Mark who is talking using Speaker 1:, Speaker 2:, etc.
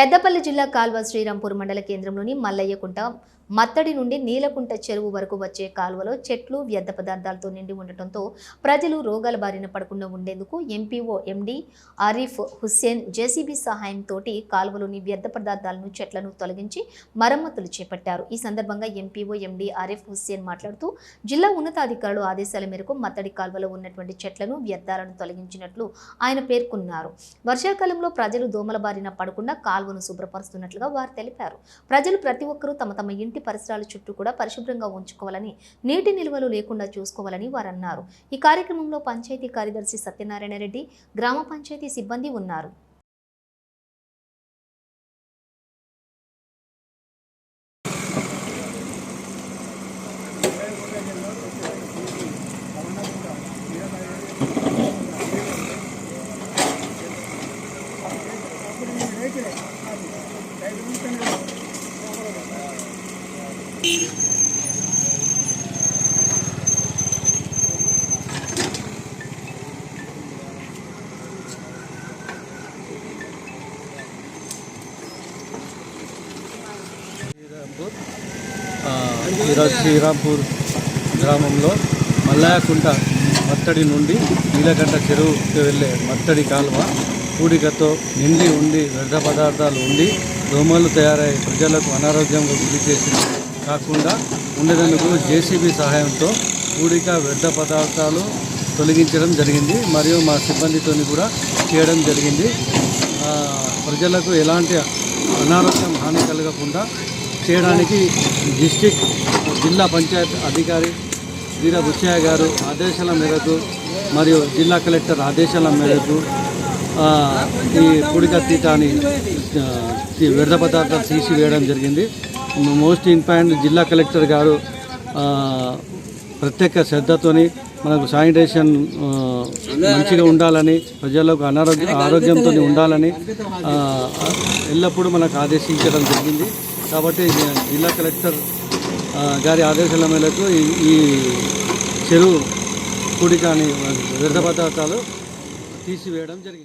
Speaker 1: పెద్దపల్లి జిల్లా కాల్వ శ్రీరాంపూర్ మండల కేంద్రంలోని మల్లయ్యకుంట మత్తడి నుండి నీలకుంట చెరువు వరకు వచ్చే కాలువలో చెట్లు వ్యర్థ పదార్థాలతో నిండి ఉండటంతో ప్రజలు రోగాల బారిన పడకుండా ఉండేందుకు MPO MD Arif Hussain JCB సహాయంతో కాలువలోని వ్యర్థ పదార్థాలను చెట్లను తొలగించి మరమ్మతులు చేపట్టారు. ఈ సందర్భంగా ఎంపీఓ ఎండి ఆరిఫ్ హుస్సేన్ మాట్లాడుతూ జిల్లా ఉన్నతాధికారులు ఆదేశాల మేరకు మత్తడి కాలువలో ఉన్నటువంటి చెట్లను వ్యర్థాలను తొలగించినట్లు ఆయన పేర్కొన్నారు. వర్షాకాలంలో ప్రజలు దోమల బారిన పడకుండా కాలువను శుభ్రపరుస్తున్నట్లుగా వారు తెలిపారు. ప్రజలు ప్రతి ఒక్కరూ తమ తమ ఇంటి పరిసరాల చుట్టూ కూడా పరిశుభ్రంగా ఉంచుకోవాలని నీటి నిల్వలు లేకుండా చూసుకోవాలని వారు అన్నారు ఈ కార్యక్రమంలో పంచాయతీ కార్యదర్శి సత్యనారాయణ రెడ్డి గ్రామ పంచాయతీ సిబ్బంది ఉన్నారు
Speaker 2: శ్రీరాంపూర్ ఆ, ఈరోజు శ్రీరాంపూర్ గ్రామంలో మల్లాయకుంట మత్తడి నుండి నీలకంఠ చెరువుకి వెళ్ళే మత్తడి కాలువ పూడికతో నిండి ఉండి వ్యర్థ పదార్థాలు ఉండి దోమలు తయారై ప్రజలకు అనారోగ్యంగా గురి చేసింది. కాకుండా ఉండేందుకు జేసీబీ సహాయంతో పూడిక వ్యర్థ పదార్థాలు తొలగించడం జరిగింది. మరియు మా సిబ్బందితో కూడా చేయడం జరిగింది. ప్రజలకు ఎలాంటి అనారోగ్యం హాని కలగకుండా చేయడానికి డిస్టిక్ జిల్లా పంచాయత్ అధికారి వీర బుచ్చయ్య గారు ఆదేశాల మేరకు మరియు జిల్లా కలెక్టర్ ఆదేశాల మేరకు ఈ పుడిక తీటాని వ్యర్థ పదార్థాలు తీసివేయడం జరిగింది. మోస్ట్ ఇంపార్టెంట్ జిల్లా కలెక్టర్ గారు ప్రత్యేక శ్రద్ధతోని మనకు శానిటేషన్ మంచిగా ఉండాలని ప్రజలకు అనారోగ్య ఆరోగ్యంతో ఉండాలని ఎల్లప్పుడూ మనకు ఆదేశించడం జరిగింది. కాబట్టి జిల్లా కలెక్టర్ గారి ఆదేశాల మేరకు ఈ- చెరువు కుడి కానీ వ్యర్థ పదార్థాలు తీసివేయడం జరిగింది.